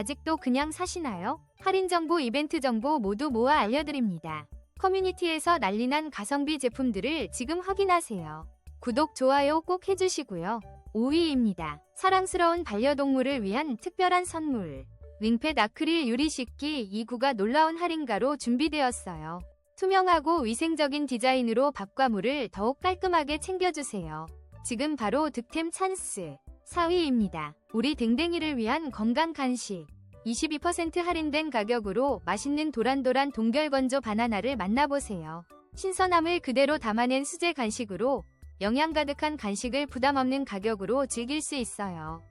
아직도 그냥 사시나요? 할인 정보, 이벤트 정보 모두 모아 알려드립니다. 커뮤니티에서 난리난 가성비 제품들을 지금 확인하세요. 구독, 좋아요 꼭 해주시고요. 5위입니다. 사랑스러운 반려동물을 위한 특별한 선물. 윙펫 아크릴 유리 식기 2구가 놀라운 할인가로 준비되었어요. 투명하고 위생적인 디자인으로 밥과 물을 더욱 깔끔하게 챙겨주세요. 지금 바로 득템 찬스. 4위입니다. 우리 댕댕이를 위한 건강 간식. 22% 할인된 가격으로 맛있는 도란도란 동결건조 바나나를 만나보세요. 신선함을 그대로 담아낸 수제 간식으로 영양 가득한 간식을 부담 없는 가격으로 즐길 수 있어요.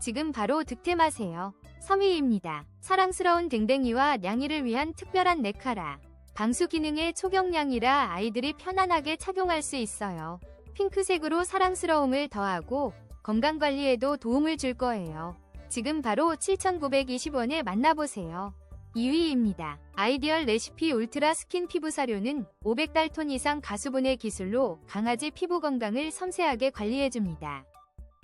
지금 바로 득템하세요. 3위입니다. 사랑스러운 댕댕이와 냥이를 위한 특별한 네카라. 방수 기능의 초경량이라 아이들이 편안하게 착용할 수 있어요. 핑크색으로 사랑스러움을 더하고 건강관리에도 도움을 줄 거예요. 지금 바로 7,920원에 만나보세요. 2위입니다. 아이디얼 레시피 울트라 스킨 피부 사료는 500달톤 이상 가수분해 기술로 강아지 피부 건강을 섬세하게 관리해줍니다.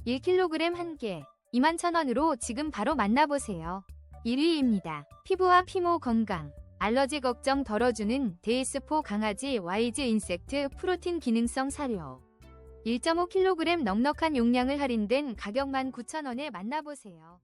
1kg 1개, 21,000원으로 지금 바로 만나보세요. 1위입니다. 피부와 피모 건강, 알러지 걱정 덜어주는 데이스포 강아지 와이즈 인섹트 프로틴 기능성 사료. 1.5kg 넉넉한 용량을 할인된 가격 19,000원에 만나보세요.